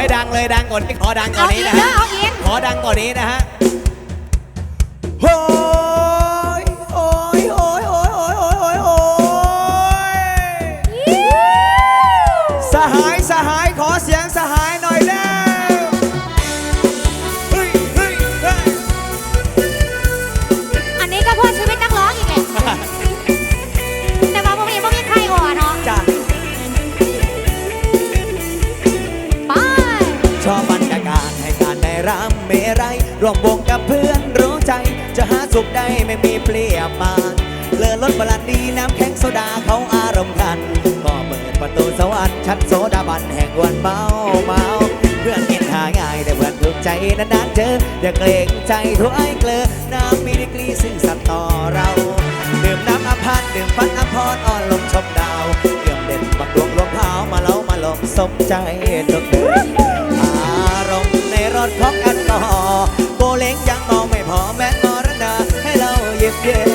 ไม่ดังเลยดังกว่านี้ขอดังกเอาว่าอีนี้กนะเด้อฮะเอาอีก ขอดังกว่านี้นะฮะารได้รำเมรัยรวมวงกับเพื่อนรู้ใจ จะหาสุขได้ไม่มีเปรียบมาเลือรถบรันดีน้ำแข็งโซดาเขาอารมณ์คันก็เปิดประตูสวรรค์ชั้นโซดาบันแห่งวันเมาเมาเพื่อนกินหาง่ายแต่เพื่อนถูกใจนานๆเจออย่าเกรงใจถ้วยเกลือน้ำมีดีกรีซึ่งสัตว์ต่อเราดื่มน้ำอภันดื่มฟันอภรอ่อนลมชมดาวเกี่ยมเด่นบักดวงลงเท้ามาเล้ามาลมสมใจทุกเดือน ของแอลกอฮอล์โกเล้งยังมองไม่พอแม้มรณาให้เราเย็บเย็น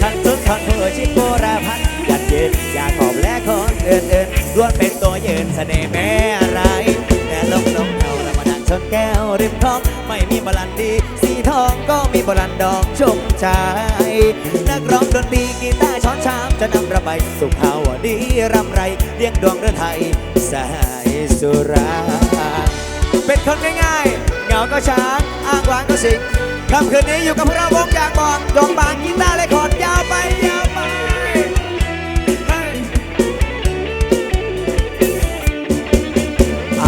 ทันสุดทอนเพื่อชิโบราพันยัดเย็นอยากขอบและคนเอื่นเอื่นล้วนเป็นตัวยืนเสน่ห์แม่อะไรแต่ลงลงเอาล้วมานั่งชนแก้วริมคลองไม่มีบรันดีสีทองก็มีบรันดอกชมใจนักร้องดนตรีกีตาร์ช้อนชามจะนำระบายสุขาวดีรำไรเลี้ยงดวงเรือไทยสายสุราเป็นคนง่ายาก็ช้างอ้างวางก็สิงค่ำคืนนี้อยู่กับพวกเราวงจากบอกดงบางกีตาร์เลยคอดยาวไปยาวไปอ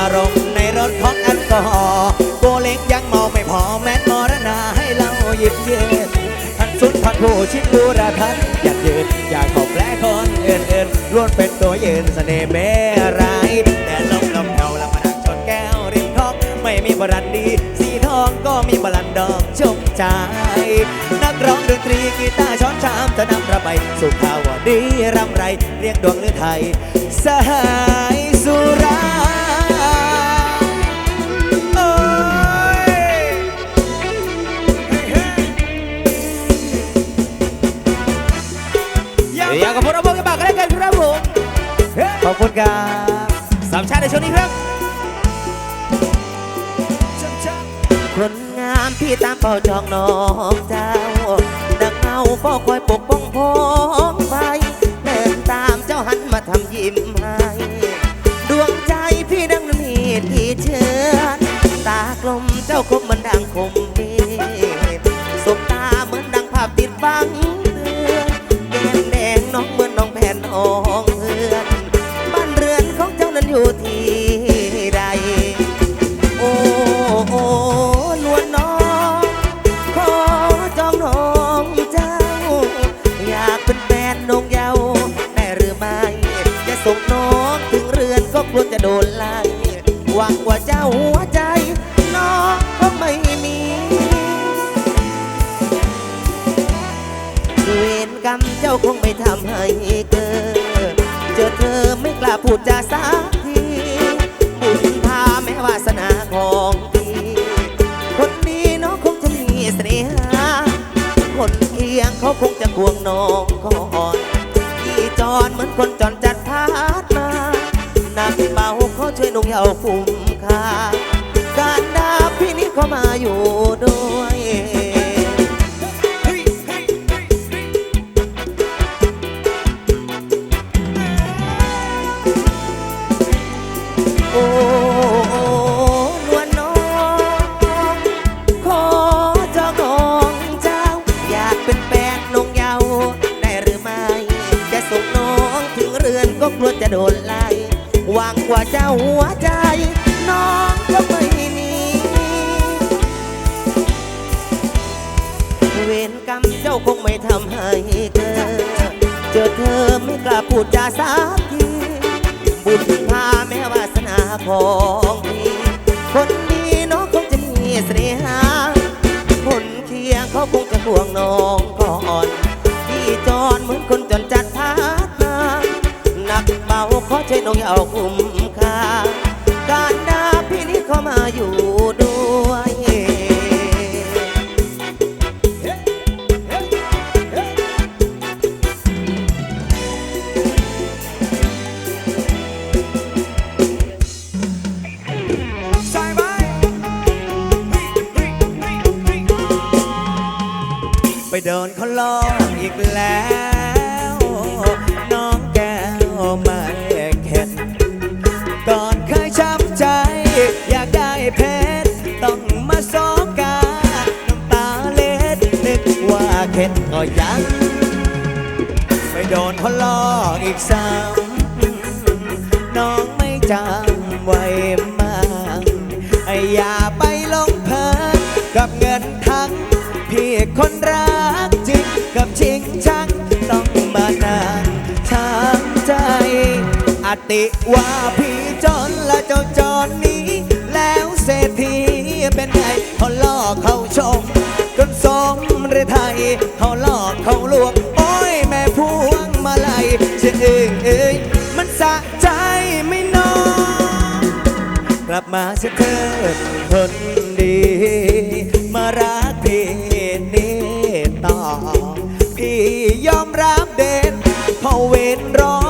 ารมณ์ในรถของแอลกอฮอล์โกเล็กยังเมาไม่พอแม้มรณาให้เราหยิบเย็นทันสุดพันผู้ชิดบูราทันอยากยืนอยากขอบแลคนเอื่นเอ็นๆล้วนเป็นตัวยืนเสน่ห์แม่ไราย ใจ นักร้องดนตรีกีตาร์ช้อนชามจะนำระบายสุขาวดีรำไร เรียกดวงหรือไทยสหายสุราอยากกับพวกเราบอกกันบ้างก็ได้กันครับผมขอบคุณครับสามชาติในช่วงนี้ครับ พี่ตามเฝ้าจองน้องเจ้า ดังเงาก็คอยปกป้องพ้องไปเดินตามเจ้าหันมาทำยิ้มให้ดวงใจพี่ดังมีดที่เชือตากลมเจ้าคมมันดังคม มเจ้าคงไม่ทำให้เกิด เจอเธอไม่กล้าพูดจาสักทีบุญพาแม้วาสนาของพี่คนดีน้องคงจะมีเสน่หาคนเคียงเขาคงจะควงน้องก่อนพี่จอนเหมือนคนจอนจัดพาดมาหนักเบาเขาช่วยนุ่งเยาคุ้มค่าการดาพี่นี้เขามาอยู่ด้วย จาสักทีบุญพาแม่วาสนาของพี่คนดีน้องคงจะมีเสน่หาคนเคียงเขาคงจะห่วงน้องก่อนพี่จอนเหมือนคนจนจัดพาดมาหนักเบาขอใช้น้องเอาคุม โดนเขาลอกอีกแล้ว น้องแก้วมาเข็ดก่อนเคยช้ำใจ อยากได้เพชรต้องมาสอกกา น้ำตาเล็ดนึกว่าเข็ดก็ยังไปโดนเขาลอกอีกซ้ำน้องไม่จำไว้มั่งไอ้อย่าไปลงเพลินกับเงิน พี่คนรักจริงกับชิงชังต้องมานั่งช้ำใจ อติว่าพี่จนและเจ้าจอนนี้ แล้วเศรษฐีเป็นไงเขาล่อเขาชมจนสมฤทัยเขาหลอกเขาลวงโอ้ยแม่พวงมาลัยเชื่อเอ้ยเอ้ยมันสะใจไม่น้องกลับมาเสียเถิดคน เพราะเวรรอ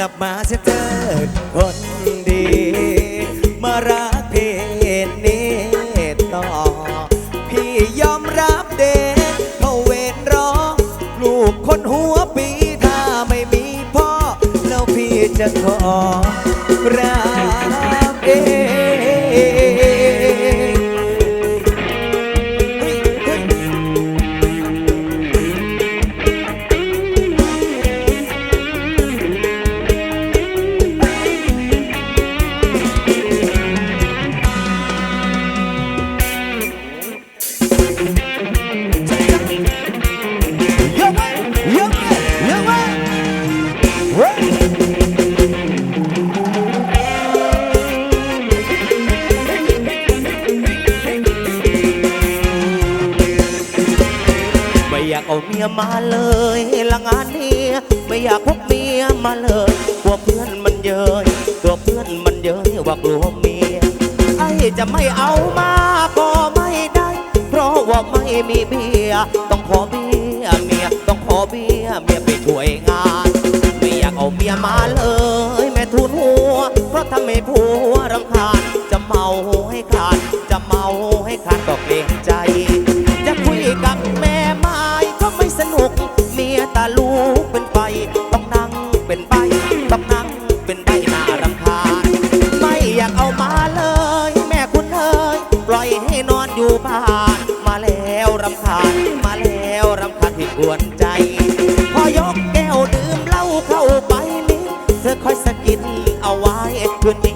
ลับมาเสียเถิดคนดี มารักเพศนี้ต่อ พี่ยอมรับเด็กเขาเวรรองลูกคนหัวปีถ้าไม่มีพ่อ แล้วพี่จะขอรัก ไม่มีเบียต้องขอเบียเมียต้องขอเบียเมียไปช่วยงาน ไม่อยากเอาเมียมา กวนใจ พอยกแก้วดื่มเหล้าเข้าไปนิดเธอคอยสะกิดเอาไว้คืนนี้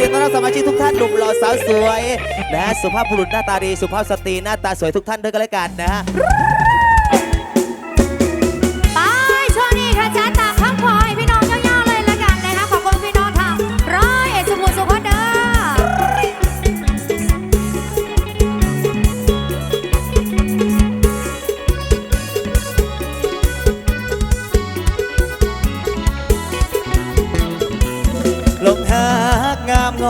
ยินดีต้อนรับสมาชิกทุกท่านหนุ่มหล่อสาวสวยนะสุภาพบุรุษหน้าตาดีสุภาพสตรีหน้าตาสวยทุกท่านด้วยกันแล้วกันนะฮะ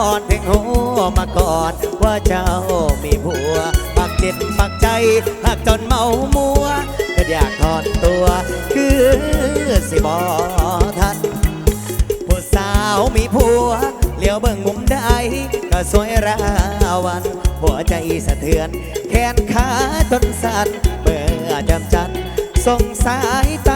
อนเพ่งหัวมาก่อนว่าเจ้ามีผัวปักจิตปักใจหากจนเมามัวก็อยากถอนตัว คือสิบอทันผู้สาวมีผัวเลี้ยวเบิ่งมุมใดก็สวยราวัน หัวใจสะเทือน แขนขาจนสั่นเมื่อจำจันสงสายต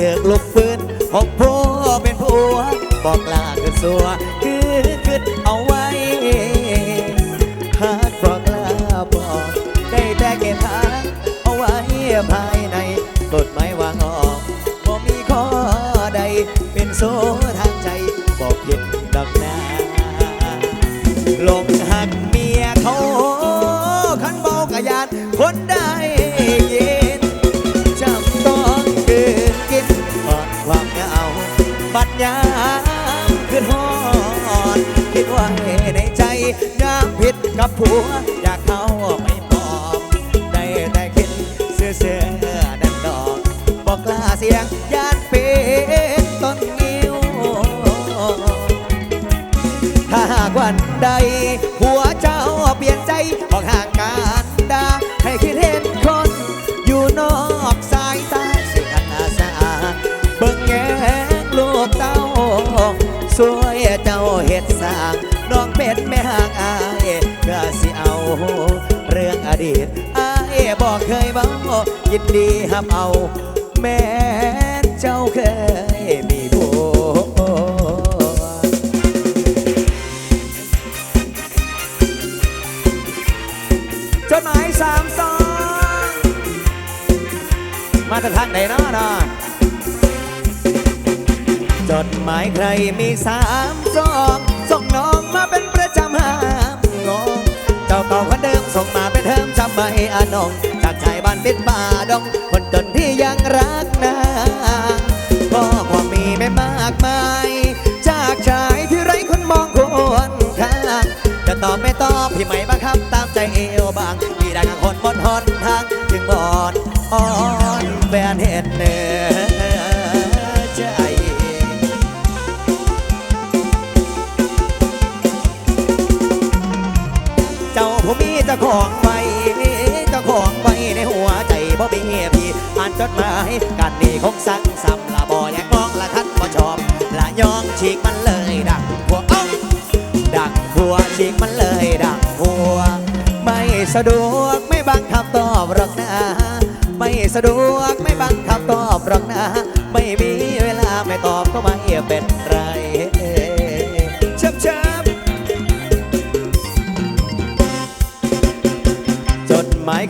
ถือกลุกฟื้นหกผัวเป็นผัวบอกลาคือสัว กับผัวอยากเข้าไป เรื่องอดีตอายบอกเคยบ้ายินดีหับเอา แม้เจ้าเคยมีผัวจดหมายสามสองมาจากทางไหนเนาะนาจดหมายใครมีสามสองส่งน้อง ส่งมาเป็นเทิมจำไม่อานงจากชายบ้านเป็นป่าดงคนจนที่ยังรักนางพ่อความมีไม่มากมาย จากชายที่ไร้คนมองควรค่างจะตอบไม่ตอบพี่ไม่บังคับตามใจเอวบางพี่ได้กับคนบนหนทาง จึงบอนอ่อนแฟนเห็นเนื้อ ของไปเจ้าของไปในหัวใจบ่มีพี่อ่านจดหมายกันนี่คงสั่งซ้ำละบ่อยากมองละทัดบ่ชอบละยองฉีกมันเลยดังหัวอ้าดังหัวฉีกมันเลยดังหัว ไม่สะดวกไม่บังคับตอบหรอกนะไม่สะดวกไม่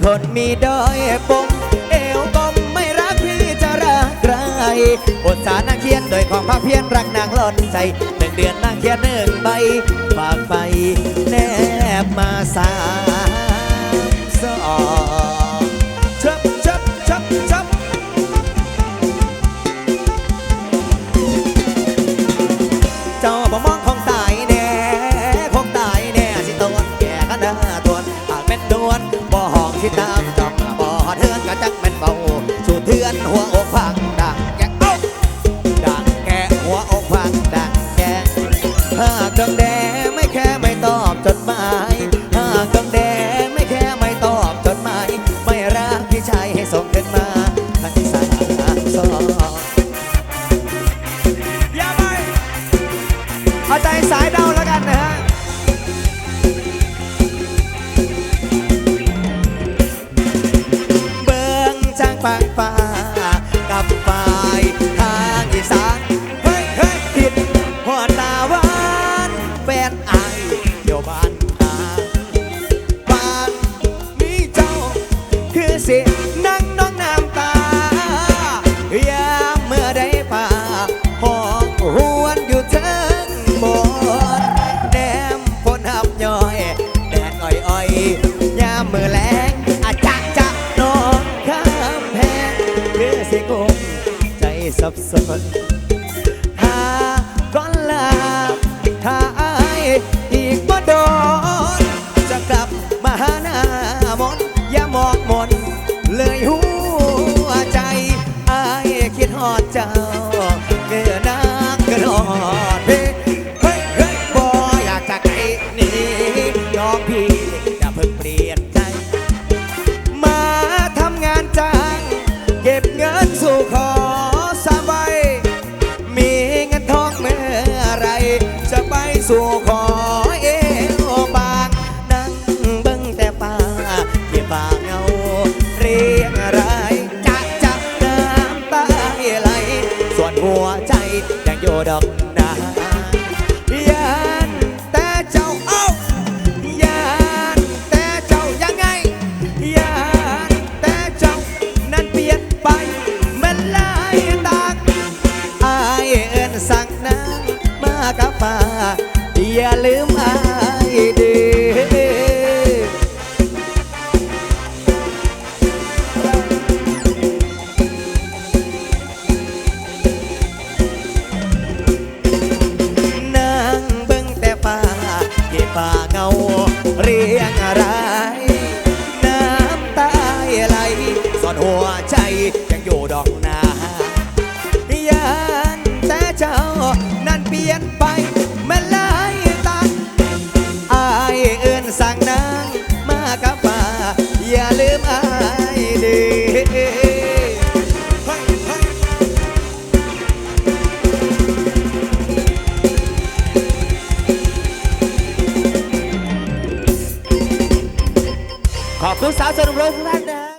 คนมีดอยปมเอวกลมไม่รักพี่จะรักใครบทสารนางเขียนโดยของภาคเพียนรักนางหล่นใจหนึ่งเดือนนางเขียนหนึ่งใบฝากไปแนบมาสา